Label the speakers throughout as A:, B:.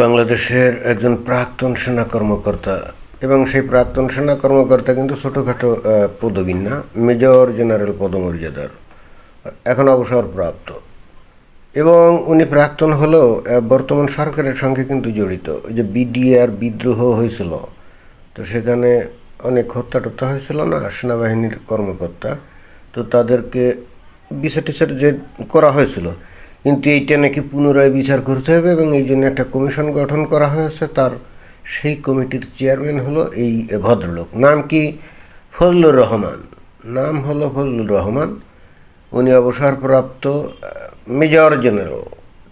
A: বাংলাদেশের একজন প্রাক্তন সেনা কর্মকর্তা এবং সেই প্রাক্তন সেনা কর্মকর্তা কিন্তু ছোটোখাটো পদবী না, মেজর জেনারেল পদমর্যাদার, এখন অবসরপ্রাপ্ত এবং উনি প্রাক্তন হলেও বর্তমান সরকারের সঙ্গে কিন্তু জড়িত। ওই যে বিডিআর বিদ্রোহ হয়েছিল, তো সেখানে অনেক হত্যা টত্যা হয়েছিল না, সেনাবাহিনীর কর্মকর্তা। তো তাদেরকে বিচার টিচার যে করা হয়েছিল কিন্তু এইটা নাকি পুনরায় বিচার করতে হবে এবং এই জন্য একটা কমিশন গঠন করা হয়েছে। তার সেই কমিটির চেয়ারম্যান হলো এই ভদ্রলোক। নাম কি? ফজলুর রহমান। নাম হলো ফজলুর রহমান। উনি অবসরপ্রাপ্ত মেজর জেনারেল।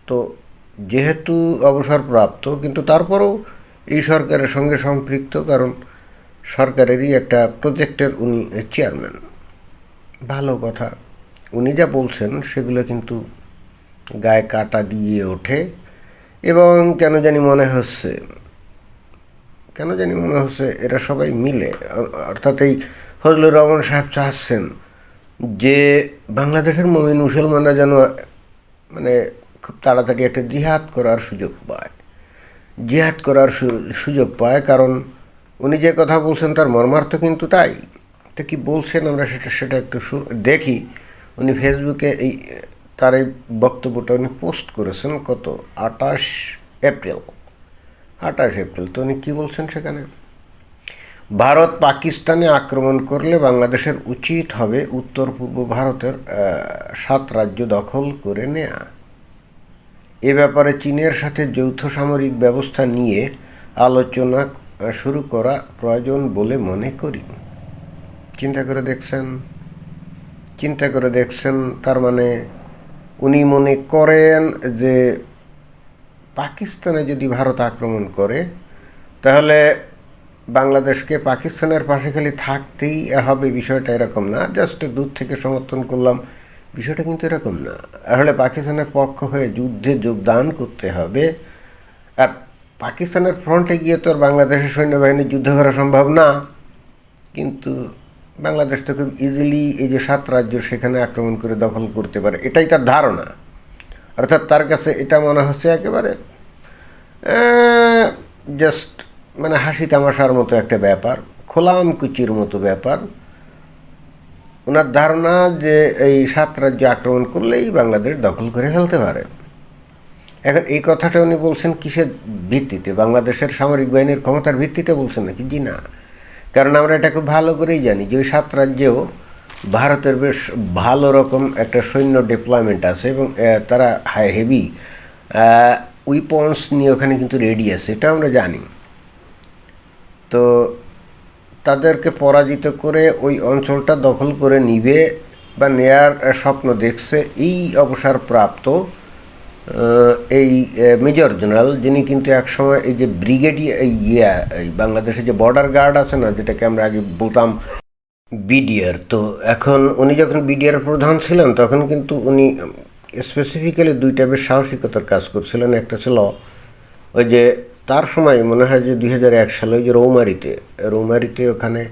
A: তো যেহেতু অবসরপ্রাপ্ত, কিন্তু তারপরেও এই সরকারের সঙ্গে সম্পৃক্ত, কারণ সরকারেরই একটা প্রজেক্টের উনি চেয়ারম্যান। ভালো কথা। উনি যা বলছেন, সেগুলো কিন্তু গায়ে কাটা দিয়ে ওঠে এবং কেন জানি মনে হচ্ছে, কেন জানি মনে হচ্ছে এরা সবাই মিলে, অর্থাৎ এই ফজলুর রহমান সাহেব চাচ্ছেন যে বাংলাদেশের মমিন মুসলমানরা যেন মানে খুব তাড়াতাড়ি একটা জিহাদ করার সুযোগ পায়। জিহাদ করার সুযোগ পায় কারণ উনি যে কথা বলছেন তার মর্মার্থ কিন্তু তাই। তো কি বলছেন আমরা সেটা সেটা একটু দেখি। উনি ফেসবুকে এই তার এই বক্তব্যটা উনি পোস্ট করেছেন কত? আটাশ এপ্রিল। আঠাশ এপ্রিল। তো উনি কী বলছেন সেখানে? ভারত পাকিস্তানে আক্রমণ করলে বাংলাদেশের উচিত হবে উত্তর পূর্ব ভারতের সাত রাজ্য দখল করে নেয়া। এ ব্যাপারে চীনের সাথে যৌথ সামরিক ব্যবস্থা নিয়ে আলোচনা শুরু করা প্রয়োজন বলে মনে করি। চিন্তা করে দেখছেন? চিন্তা করে দেখছেন তার মানে উনি মনে করেন যে পাকিস্তানে যদি ভারত আক্রমণ করে, তাহলে বাংলাদেশকে পাকিস্তানের পাশে খালি থাকতেই হবে বিষয়টা এরকম না। জাস্ট দূর থেকে সমর্থন করলাম, বিষয়টা কিন্তু এরকম না। আসলে পাকিস্তানের পক্ষ হয়ে যুদ্ধে যোগদান করতে হবে। আর পাকিস্তানের ফ্রন্টে গিয়ে তো আর বাংলাদেশের সৈন্যবাহিনীর যুদ্ধ করা সম্ভব না। কিন্তু বাংলাদেশ তো খুব ইজিলি এই যে সাত রাজ্য সেখানে আক্রমণ করে দখল করতে পারে, এটাই তার ধারণা। অর্থাৎ তার কাছে এটা মনে হচ্ছে একেবারে জাস্ট মানে হাসি তামাশার মতো একটা ব্যাপার, খোলাম কুচির মতো ব্যাপার। ওনার ধারণা যে এই সাত রাজ্য আক্রমণ করলেই বাংলাদেশ দখল করে ফেলতে পারে। এখন এই কথাটা উনি বলছেন কিসের ভিত্তিতে? বাংলাদেশের সামরিক বাহিনীর ক্ষমতার ভিত্তিতে বলছেন নাকি? জি না। কারণ আমরা এটা খুব ভালো করেই জানি যে ওই সাত রাজ্যেও ভারতের বেশ ভালো রকম একটা সৈন্য ডিপ্লয়মেন্ট আছে এবং তারা হাই হেভি উইপন্স নিয়ে ওখানে কিন্তু রেডি আছে, এটা আমরা জানি। তো তাদেরকে পরাজিত করে ওই অঞ্চলটা দখল করে নিবে বা নেয়ার স্বপ্ন দেখছে, এই অবসরপ্রাপ্ত এই মেজর জেনারেল, যিনি কিন্তু একসময় এই যে ব্রিগেডিয়ার ইয়া, এই বাংলাদেশে যে বর্ডার গার্ড আছে না, যেটাকে আমরা আগে বলতাম বিডিআর তো এখন উনি যখন বিডিআর প্রধান ছিলেন, তখন কিন্তু উনি স্পেসিফিক্যালি দুইটা বেশ সাহসিকতার কাজ করছিলেন। একটা ছিল ওই যে তার সময় মনে হয় যে দুই হাজার এক সালে ওই যে রৌমারিতে রৌমারিতে ওখানে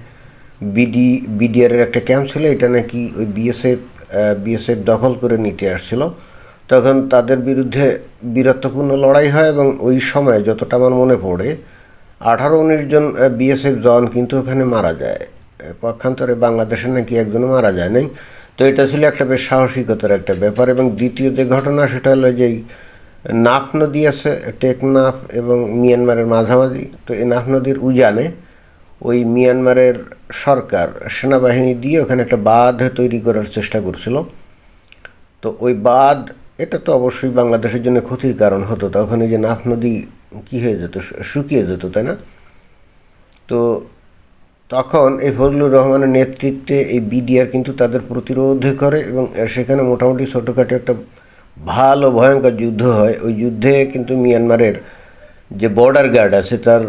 A: বিডি বিডিআরের একটা ক্যাম্প ছিল, এটা নাকি ওই বিএসএফ বিএসএফ দখল করে নিতে আসছিল। তখন তাদের বিরুদ্ধে বীরত্বপূর্ণ লড়াই হয় এবং ওই সময় যতটা আমার মনে পড়ে, আঠারো উনিশ জন বিএসএফ জওয়ান কিন্তু ওখানে মারা যায়। পক্ষান্তরে বাংলাদেশের নাকি একজনও মারা যায় নাই। তো এটা ছিল একটা বেশ সাহসিকতার একটা ব্যাপার এবং দ্বিতীয় যে ঘটনা সেটা হলো যেই নাফ নদী আছে, টেকনাফ এবং মিয়ানমারের মাঝামাঝি। তো এই নাফ নদীর উজানে ওই মিয়ানমারের সরকার সেনাবাহিনী দিয়ে ওখানে একটা বাঁধ তৈরি করার চেষ্টা করছিল। তো ওই বাঁধ এটা তো অবশ্যই বাংলাদেশের জন্য ক্ষতির কারণ হতো। তখন এই যে নাফ নদী কী হয়ে যেত? শুকিয়ে যেত, তাই না? তো তখন এই ফজলুর রহমানের নেতৃত্বে এই বিডিআর কিন্তু তাদের প্রতিরোধ করে এবং সেখানে মোটামুটি ছোটোখাটো একটা ভালো, ভয়ঙ্কর যুদ্ধ হয়। ওই যুদ্ধে কিন্তু মিয়ানমারের যে বর্ডার গার্ড আছে, তার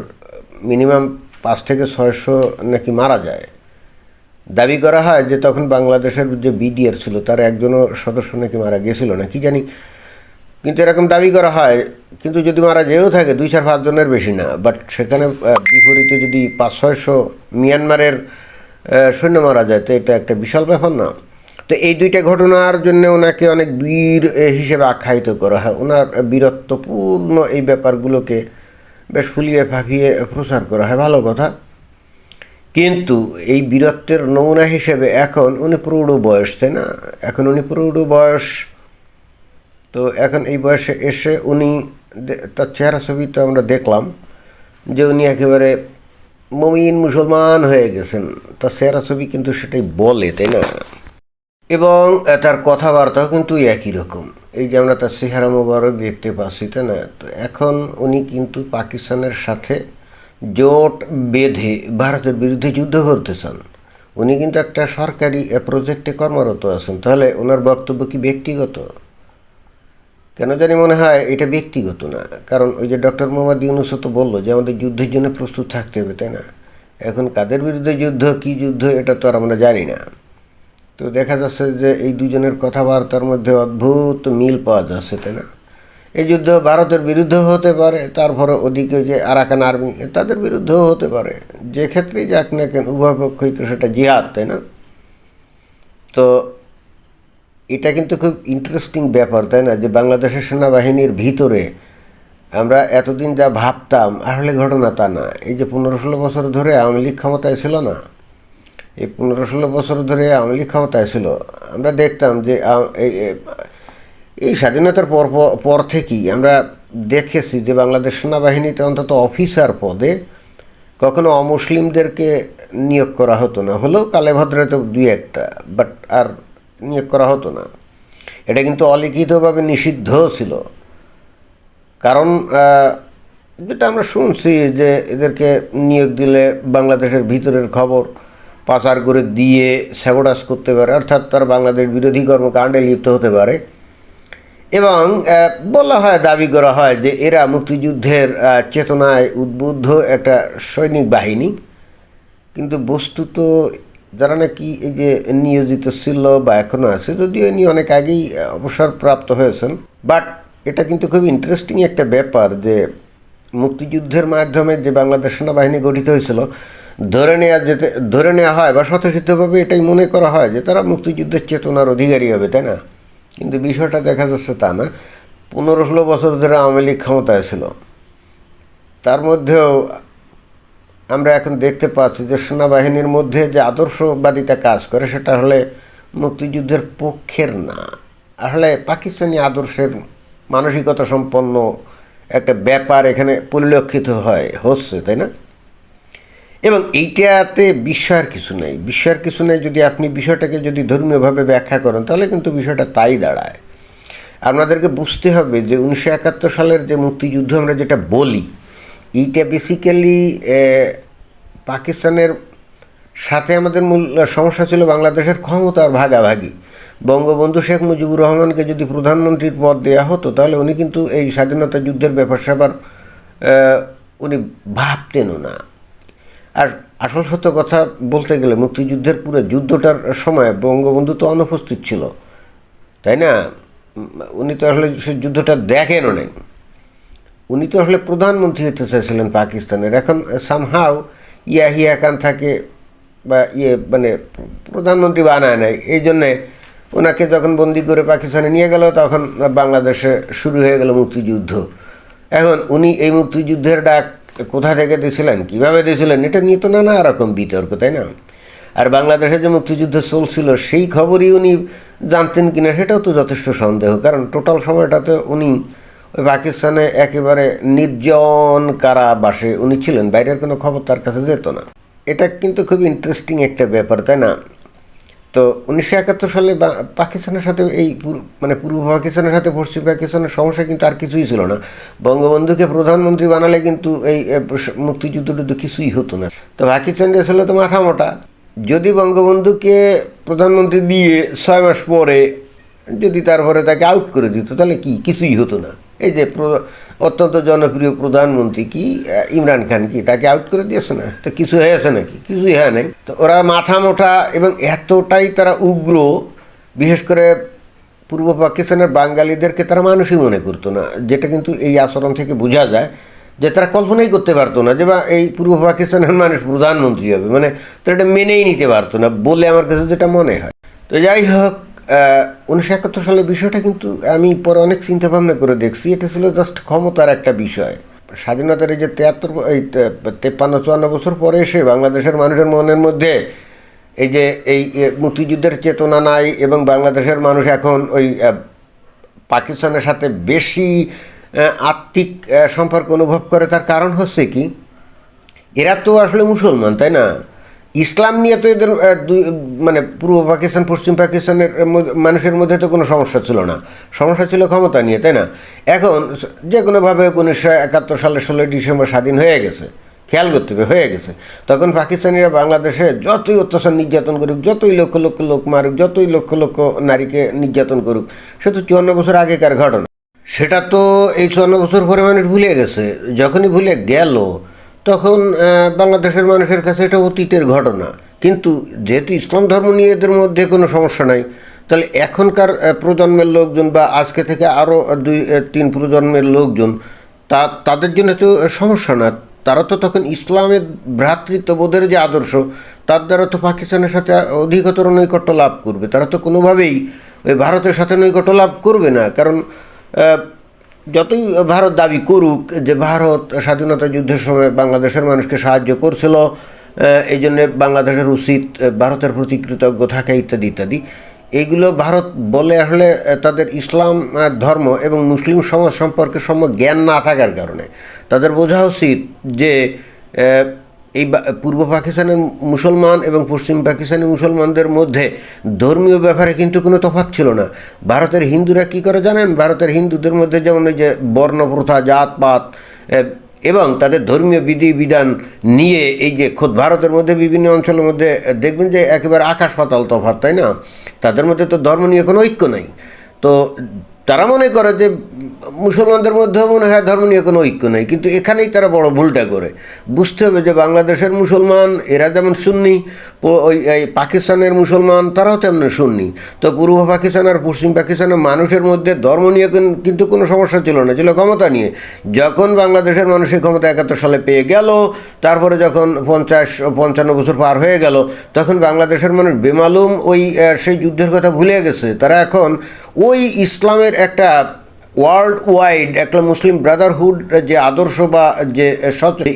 A: মিনিমাম পাঁচ থেকে ছয়শো নাকি মারা যায়। দাবি করা হয় যে তখন বাংলাদেশের যে বিডিআর ছিল, তার একজনও সদস্য নাকি মারা গেছিল না, কি জানি। কিন্তু এরকম দাবি করা হয়, কিন্তু যদি মারা যেও থাকে, দুই চার পাঁচজনের বেশি না। বাট সেখানে বিপরীতে যদি পাঁচ ছয়শো মিয়ানমারের সৈন্য মারা যায়, তো এটা একটা বিশাল ব্যাপার না। তো এই দুইটা ঘটনার জন্য ওনাকে অনেক বীর হিসেবে আখ্যায়িত করা হয়। ওনার বীরত্বপূর্ণ এই ব্যাপারগুলোকে বেশ ফুলিয়ে ফাঁপিয়ে প্রচার করা হয়। ভালো কথা। কিন্তু এই বীরত্বের নমুনা হিসেবে এখন উনি প্রৌঢ় বয়স, তাই না? এখন উনি প্রৌঢ় বয়স। তো এখন এই বয়সে এসে উনি তার চেহারা ছবি তো আমরা দেখলাম যে উনি একেবারে মমিন মুসলমান হয়ে গেছেন। তার চেহারা ছবি কিন্তু সেটাই বলে, তাই না? এবং তার কথাবার্তাও কিন্তু একই রকম। এই যে আমরা তার চেহারা মোবারক দেখতে পাচ্ছি, তাই না? তো এখন উনি কিন্তু পাকিস্তানের সাথে জোট বেঁধে, ভারতের বিরুদ্ধে যুদ্ধ করতে চান উনি কিন্তু একটা সরকারি প্রজেক্টে কর্মরত আছেন। তাহলে ওনার বক্তব্য কি ব্যক্তিগত? কেন জানি মনে হয় এটা ব্যক্তিগত না। কারণ ওই যে ডক্টর মোহাম্মদ ইউনুসও তো বলল যে আমাদের যুদ্ধের জন্য প্রস্তুত থাকতে হবে, তাই না? এখন কাদের বিরুদ্ধে যুদ্ধ, কী যুদ্ধ, এটা তো আর আমরা জানি না। তো দেখা যাচ্ছে যে এই দুজনের কথাবার্তার মধ্যে অদ্ভুত মিল পাওয়া যাচ্ছে, তাই না? এই যুদ্ধ ভারতের বিরুদ্ধেও হতে পারে, তারপরে ওদিকে যে আরাকান আর্মি তাদের বিরুদ্ধেও হতে পারে। যে ক্ষেত্রেই যাক না কেন, উভয় পক্ষই তো সেটা জিহাদ, তাই না? তো এটা কিন্তু খুব ইন্টারেস্টিং ব্যাপার, তাই না? যে বাংলাদেশের সেনাবাহিনীর ভিতরে আমরা এতদিন যা ভাবতাম, আসলে ঘটনা তা না। এই যে পনেরো ষোলো বছর ধরে আওয়ামী লীগ ক্ষমতায় ছিল না, এই পনেরো ষোলো বছর ধরে আওয়ামী লীগ ক্ষমতায় ছিল, আমরা দেখতাম যে এই- স্বাধীনতার পর পর- পর থেকেই আমরা দেখেছি যে বাংলাদেশ সেনাবাহিনীতে অন্তত অফিসার পদে কখনো অমুসলিমদেরকে নিয়োগ করা হতো না। হলেও কালে ভদ্রে তো দুই একটা বাট আর নিয়োগ করা হতো না। এটা কিন্তু অলিখিতভাবে নিষিদ্ধ ছিল। কারণ যেটা আমরা শুনছি যে এদেরকে নিয়োগ দিলে বাংলাদেশের ভিতরের খবর পাচার করে দিয়ে স্যাবোটাস করতে পারে, অর্থাৎ তার বাংলাদেশ বিরোধী কর্মকাণ্ডে লিপ্ত হতে পারে। এবং বলা হয়, দাবি করা হয় যে এরা মুক্তিযুদ্ধের চেতনায় উদ্বুদ্ধ একটা সৈনিক বাহিনী। কিন্তু বস্তুত যারা নাকি এই যে নিয়োজিত ছিল বা এখনও আছে, যদিও ইনি অনেক আগেই অবসরপ্রাপ্ত হয়েছেন, বাট এটা কিন্তু খুব ইন্টারেস্টিং একটা ব্যাপার যে মুক্তিযুদ্ধের মাধ্যমে যে বাংলাদেশ সেনাবাহিনী গঠিত হয়েছিল, ধরে নেওয়া যেতে, ধরে নেওয়া হয় বা স্বতঃসিদ্ধভাবে এটাই মনে করা হয় যে তারা মুক্তিযুদ্ধের চেতনার অধিকারী হবে, তাই না? কিন্তু বিষয়টা দেখা যাচ্ছে তা না। পনেরো ষোলো বছর ধরে আওয়ামী লীগ ক্ষমতায় ছিল। তার মধ্যেও আমরা এখন দেখতে পাচ্ছি যে সেনাবাহিনীর মধ্যে যে আদর্শবাদিতা কাজ করে, সেটা হলে মুক্তিযুদ্ধের পক্ষের না। আসলে পাকিস্তানি আদর্শের মানসিকতা সম্পন্ন একটা ব্যাপার এখানে পরিলক্ষিত হয়, হচ্ছে, তাই না? এবং এইটাতে বিস্ময়ের কিছু নেই। বিস্ময়ের কিছু নেই যদি আপনি বিষয়টাকে যদি ধর্মীয়ভাবে ব্যাখ্যা করেন, তাহলে কিন্তু বিষয়টা তাই দাঁড়ায়। আপনাদেরকে বুঝতে হবে যে উনিশশো একাত্তর সালের যে মুক্তিযুদ্ধ আমরা যেটা বলি, এইটা বেসিক্যালি পাকিস্তানের সাথে আমাদের মূল সমস্যা ছিল বাংলাদেশের ক্ষমতার ভাগাভাগি। বঙ্গবন্ধু শেখ মুজিবুর রহমানকে যদি প্রধানমন্ত্রীর পদ দেওয়া হতো, তাহলে উনি কিন্তু এই স্বাধীনতা যুদ্ধের ব্যাপার স্যাপার উনি ভাবতেনও না। আর আসল সত্য কথা বলতে গেলে মুক্তিযুদ্ধের পুরো যুদ্ধটার সময় বঙ্গবন্ধু তো অনুপস্থিত ছিল, তাই না? উনি তো আসলে সে যুদ্ধটা দেখেনও নেই। উনি তো আসলে প্রধানমন্ত্রী হতে চাইছিলেন পাকিস্তানের। এখন সামহাও ইয়াহিয়া খান থাকে বা ইয়ে মানে প্রধানমন্ত্রী বানায় নাই, এই জন্যে ওনাকে যখন বন্দি করে পাকিস্তানে নিয়ে গেল, তখন বাংলাদেশে শুরু হয়ে গেল মুক্তিযুদ্ধ। এখন উনি এই মুক্তিযুদ্ধের ডাক কোথা থেকে দিয়েছিলেন? কীভাবে দিয়েছিলেন? এটা নিয়ে তো নানা রকম বিতর্ক, তাই না? আর বাংলাদেশে যে মুক্তিযুদ্ধ চলছিল, সেই খবরই উনি জানতেন কিনা সেটাও তো যথেষ্ট সন্দেহ, কারণ টোটাল সময়টাতে উনি ওই পাকিস্তানে একেবারে নির্জন কারাবাসে উনি ছিলেন, বাইরের কোনো খবর তার কাছে যেত না। এটা কিন্তু খুব ইন্টারেস্টিং একটা ব্যাপার, তাই না? তো উনিশশো একাত্তর সালে পাকিস্তানের সাথে এই মানে পূর্ব পাকিস্তানের সাথে পশ্চিম পাকিস্তানের সমস্যা কিন্তু আর কিছুই ছিল না। বঙ্গবন্ধুকে প্রধানমন্ত্রী বানালে কিন্তু এই মুক্তিযুদ্ধ কিছুই হতো না। তো পাকিস্তানের ছিল তো মাথা মোটা। যদি বঙ্গবন্ধুকে প্রধানমন্ত্রী দিয়ে ছয় মাস পরে যদি তারপরে তাকে আউট করে দিত, তাহলে কি? কিছুই হতো না। এই যে অত্যন্ত জনপ্রিয় প্রধানমন্ত্রী কি ইমরান খান কি, তাকে আউট করে দিয়েছে না? তো কিছু হয়েছে নাকি? কিছুই হয় নাই। তো ওরা মাথা মোটা এবং এতটাই তারা উগ্র, বিশেষ করে পূর্ব পাকিস্তানের বাঙালিদেরকে তারা মানুষই মনে করতো না, যেটা কিন্তু এই আচরণ থেকে বোঝা যায় যে তারা কল্পনাই করতে পারতো না যে বা এই পূর্ব পাকিস্তানের মানুষ প্রধানমন্ত্রী হবে। মানে তারা এটা মেনেই নিতে পারতো না বলে আমার কাছে যেটা মনে হয়। তো যাই হোক উনিশশো একাত্তর সালের বিষয়টা কিন্তু আমি পরে অনেক চিন্তা ভাবনা করে দেখছি। এটা ছিল জাস্ট ক্ষমতার একটা বিষয়। স্বাধীনতার এই যে তিয়াত্তর, এই তেপ্পান্ন, চুয়ান্ন বছর পরে এসে বাংলাদেশের মানুষের মনের মধ্যে এই যে এই মুক্তিযুদ্ধের চেতনা নাই এবং বাংলাদেশের মানুষ এখন ওই পাকিস্তানের সাথে বেশি আত্মিক সম্পর্ক অনুভব করে তার কারণ হচ্ছে কি? এরা তো আসলে মুসলমান, তাই না? ইসলাম নিয়ে তো এদের মানে পূর্ব পাকিস্তান, পশ্চিম পাকিস্তানের মানুষের মধ্যে তো কোনো সমস্যা ছিল না। সমস্যা ছিল ক্ষমতা নিয়ে, তাই না? এখন যে কোনোভাবে উনিশশো একাত্তর সালের ষোলোই ডিসেম্বর স্বাধীন হয়ে গেছে। খেয়াল করতে হবে, হয়ে গেছে। তখন পাকিস্তানিরা বাংলাদেশে যতই অত্যাচার নির্যাতন করুক, যতই লক্ষ লক্ষ লোক মারুক, যতই লক্ষ লক্ষ নারীকে নির্যাতন করুক, সে তো চুয়ান্ন বছর আগেকার ঘটনা। সেটা তো এই চুয়ান্ন বছর পরে মানুষ ভুলে গেছে। যখনই ভুলে গেল তখন বাংলাদেশের মানুষের কাছে এটা অতীতের ঘটনা। কিন্তু যেহেতু ইসলাম ধর্ম নিয়ে এদের মধ্যে কোনো সমস্যা নাই, তাহলে এখনকার প্রজন্মের লোকজন বা আজকে থেকে আরও দুই তিন প্রজন্মের লোকজন, তা, তাদের জন্য তো সমস্যা না। তারা তো তখন ইসলামের ভ্রাতৃত্ববোধের যে আদর্শ, তার দ্বারা তো পাকিস্তানের সাথে অধিকতর নৈকট্য লাভ করবে। তারা তো কোনোভাবেই ওই ভারতের সাথে নৈকট্য লাভ করবে না। কারণ যতই ভারত দাবি করুক যে ভারত স্বাধীনতা যুদ্ধের সময় বাংলাদেশের মানুষকে সাহায্য করছিল এই জন্যে বাংলাদেশের উচিত ভারতের প্রতি কৃতজ্ঞ থাকা ইত্যাদি ইত্যাদি। এইগুলো ভারত বলে আসলে তাদের ইসলাম ধর্ম এবং মুসলিম সমাজ সম্পর্কে সম্য জ্ঞান না থাকার কারণে। তাদের বোঝা উচিত যে এই পূর্ব পাকিস্তানের মুসলমান এবং পশ্চিম পাকিস্তানি মুসলমানদের মধ্যে ধর্মীয় ব্যাপারে কিন্তু কোনো তফাৎ ছিল না। ভারতের হিন্দুরা কি করে জানেন? ভারতের হিন্দুদের মধ্যে যেমন ওই যে বর্ণপ্রথা, জাতপাত এবং তাদের ধর্মীয় বিধি বিধান নিয়ে এই যে খোদ ভারতের মধ্যে বিভিন্ন অঞ্চলের মধ্যে দেখবেন যে একেবারে আকাশ পাতাল তফাৎ, তাই না? তাদের মধ্যে তো ধর্ম নিয়ে কোনো ঐক্য নেই। তো তারা মনে করে যে মুসলমানদের মধ্যেও মনে হয় ধর্ম নিয়ে কোনো ঐক্য নেই, কিন্তু এখানেই তারা বড় ভুলটা করে। বুঝতে হবে যে বাংলাদেশের মুসলমান, এরা যেমন সুন্নি ওই, এই পাকিস্তানের মুসলমান, তারাও তেমনি সুন্নি। তো পূর্ব পাকিস্তান আর পশ্চিম পাকিস্তানের মানুষের মধ্যে ধর্ম নিয়ে কিন্তু কোনো সমস্যা ছিল না, ছিল ক্ষমতা নিয়ে। যখন বাংলাদেশের মানুষ এই ক্ষমতা একাত্তর সালে পেয়ে গেল, তারপরে যখন পঞ্চাশ, পঞ্চান্ন বছর পার হয়ে গেল, তখন বাংলাদেশের মানুষ বেমালুম ওই সেই যুদ্ধের কথা ভুলে গেছে। তারা এখন ওই ইসলামের একটা ওয়ার্ল্ড ওয়াইড একটা মুসলিম ব্রাদারহুড যে আদর্শ বা যে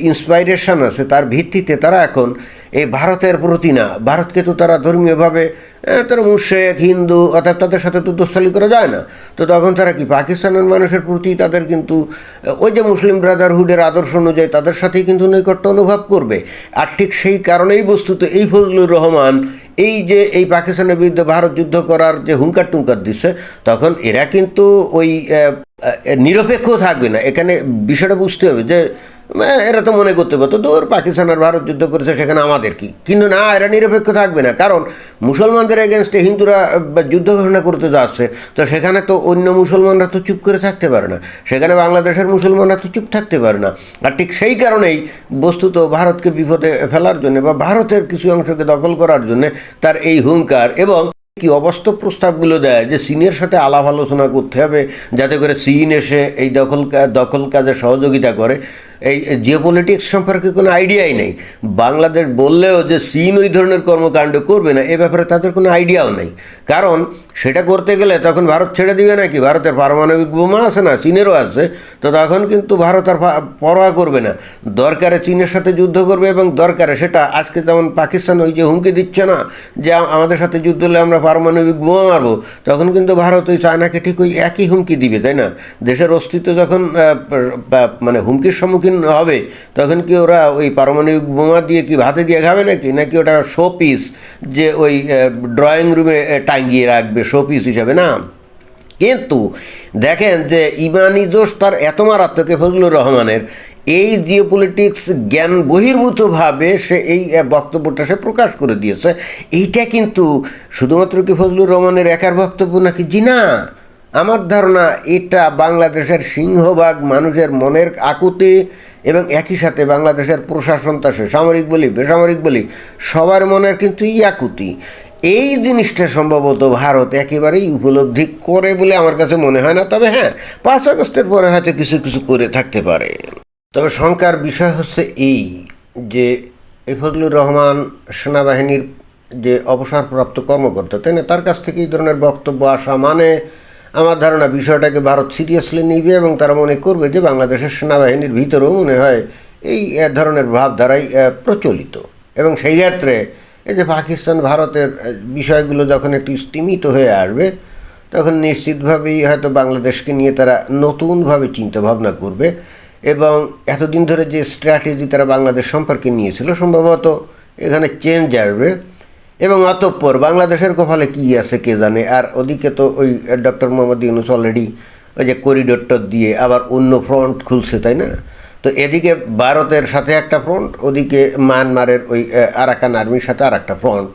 A: ইন্সপাইরেশন আছে, তার ভিত্তিতে তারা এখন এই ভারতের প্রতি না, ভারতকে তো তারা ধর্মীয়ভাবে তারা মুশেক হিন্দু, অর্থাৎ তাদের সাথে তো দোস্তালি করা যায় না। তো তখন তারা কি পাকিস্তানের মানুষের প্রতি তাদের কিন্তু ওই যে মুসলিম ব্রাদারহুডের আদর্শ অনুযায়ী তাদের সাথেই কিন্তু নৈকট্য অনুভব করবে। আর ঠিক সেই কারণেই বস্তুত এই ফজলুর রহমান এই যে, এই পাকিস্তানের বিরুদ্ধে ভারত যুদ্ধ করার যে হুঙ্কার টুঙ্কার দিচ্ছে, তখন এরা কিন্তু ওই নিরপেক্ষ থাকবে না। এখানে বিষয়টা বুঝতে হবে যে এরা তো মনে করতে পারতো দূর পাকিস্তান আর ভারত যুদ্ধ করেছে, সেখানে আমাদের কি? কিন্তু না, এরা নিরপেক্ষ থাকবে না, কারণ মুসলমানদের এগেনস্টে হিন্দুরা যুদ্ধ ঘোষণা করতে যাচ্ছে, তো সেখানে তো অন্য মুসলমানরা তো চুপ করে থাকতে পারে না, সেখানে বাংলাদেশের মুসলমানরা তো চুপ থাকতে পারে না, আর ঠিক সেই কারণেই বস্তুত ভারতকে বিপদে ফেলার জন্য বা ভারতের কিছু অংশকে দখল করার জন্য তার এই হুঙ্কার এবং কি অবাস্তব প্রস্তাবগুলো দেয় যে চীনের সাথে আলাপ আলোচনা করতে হবে, যাতে করে চীন এসে এই দখল দখল কাজে সহযোগিতা করে এই জিওপলিটিক্স সম্পর্কে কোনো আইডিয়াই নেই। বাংলাদেশ বললেও যে চীন ওই ধরনের কর্মকাণ্ড করবে না, এ ব্যাপারে তাদের কোনো আইডিয়াও নেই। কারণ সেটা করতে গেলে তখন ভারত ছেড়ে দিবে নাকি? ভারতের পারমাণবিক বোমা আছে না? চীনেরও আছে। তো তখন কিন্তু ভারত আর পরোয়া করবে না। দরকারে চীনের সাথে যুদ্ধ করবে এবং দরকারে সেটা আজকে যেমন পাকিস্তান ওই যে হুমকি দিচ্ছে না, যে আমাদের সাথে যুদ্ধ হলে আমরা পারমাণবিক বোমা মারবো, তখন কিন্তু ভারত ওই চায়নাকে ঠিক ওই একই হুমকি দিবে, তাই না? দেশের অস্তিত্ব যখন মানে হুমকির সম্মুখীন হবে তখন কি ওরা ওই পারমাণবিক বোমা দিয়ে কি ভাতে দিয়ে খাবে নাকি? নাকি ওটা শো পিস যে ওই ড্রয়িং রুমে টাঙ্গিয়ে রাখবে শো পিস হিসাবে, না? কিন্তু দেখেন যে ইমানি জোশ তার এত মারাত্মক, ফজলুর রহমানের এই জিওপলিটিক্স জ্ঞান বহির্ভূতভাবে সে এই বক্তব্যটা সে প্রকাশ করে দিয়েছে। এইটা কিন্তু শুধুমাত্র কি ফজলুর রহমানের একার বক্তব্য নাকি? জি না। আমার ধারণা এটা বাংলাদেশের সিংহভাগ মানুষের মনের আকুতি এবং একই সাথে বাংলাদেশের প্রশাসন তা সে সামরিক বলি, বেসামরিক বলি, সবার মনের কিন্তু ইয়াকুতি এই জিনিসটা সম্ভবত ভারত একেবারেই উপলব্ধি করে বলে আমার কাছে মনে হয় না। তবে হ্যাঁ পাঁচ আগস্টের পরে হয়তো কিছু কিছু করে থাকতে পারে। তবে শঙ্কার বিষয় হচ্ছে এই যে এই ফজলুর রহমান সেনাবাহিনীর যে অবসরপ্রাপ্ত কর্মকর্তা, তাই না? তার কাছ থেকে এই ধরনের বক্তব্য আসা মানে আমার ধারণা বিষয়টাকে ভারত সিরিয়াসলি নিবে এবং তারা মনে করবে যে বাংলাদেশের সেনাবাহিনীর ভিতরেও মনে হয় এই ধরনের ভাবধারাই প্রচলিত। এবং সেই ক্ষেত্রে এই যে পাকিস্তান, ভারতের বিষয়গুলো যখন একটু স্তিমিত হয়ে আসবে, তখন নিশ্চিতভাবেই হয়তো বাংলাদেশকে নিয়ে তারা নতুনভাবে চিন্তা ভাবনা করবে এবং এতদিন ধরে যে স্ট্র্যাটেজি তারা বাংলাদেশ সম্পর্কে নিয়েছিল, সম্ভবত এখানে চেঞ্জ আসবে। এবং অতঃপর বাংলাদেশের কপালে কী আছে কে জানে? আর ওদিকে তো ওই ডক্টর মোহাম্মদ ইউনুস অলরেডি ওই যে করিডোরটা দিয়ে আবার অন্য ফ্রন্ট খুলছে, তাই না? তো এদিকে ভারতের সাথে একটা ফ্রন্ট ওদিকে মায়ানমারের ওই আরাকান আর্মির সাথে আর একটা ফ্রন্ট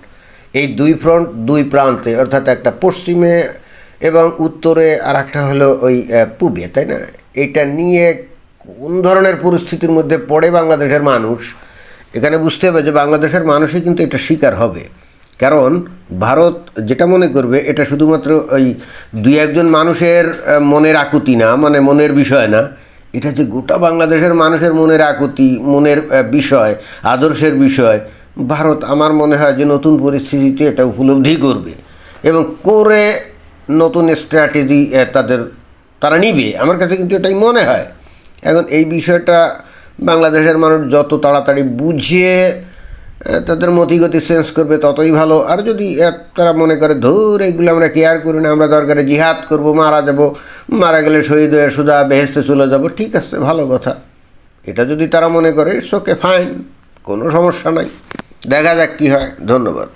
A: এই দুই ফ্রন্ট দুই প্রান্তে, অর্থাৎ একটা পশ্চিমে এবং উত্তরে আর একটা হলো ওই পূবে, তাই না? এটা নিয়ে কোন ধরনের পরিস্থিতির মধ্যে পড়ে বাংলাদেশের মানুষ? এখানে বুঝতে হবে যে বাংলাদেশের মানুষই কিন্তু এটা শিকার হবে। কারণ ভারত যেটা মনে করবে এটা শুধুমাত্র ওই দুই একজন মানুষের মনের আকুতি না মানে মনের বিষয় না। এটা যে গোটা বাংলাদেশের মানুষের মনের আকুতি মনের বিষয় আদর্শের বিষয় ভারত আমার মনে হয় যে নতুন পরিস্থিতিতে এটা উপলব্ধি করবে। এবং করে নতুন স্ট্র্যাটেজি তাদের তারা নিবে। আমার কাছে কিন্তু এটাই মনে হয়। এখন এই বিষয়টা বাংলাদেশের মানুষ যত তাড়াতাড়ি বুঝিয়ে আহ, তাদের মতিগতি চেঞ্জ করবে ততই ভালো। আর যদি তারা মনে করে, ধর এইগুলো আমরা কেয়ার করি না, আমরা দরকারে জিহাদ করব, মারা যাব, মারা গেলে শহীদ হয়ে সোজা বেহেস্তে চলে যাব। ঠিক আছে, ভালো কথা। এটা যদি তারা মনে করে সোকে ফাইন কোনো সমস্যা নাই। দেখা যাক কী হয়। ধন্যবাদ।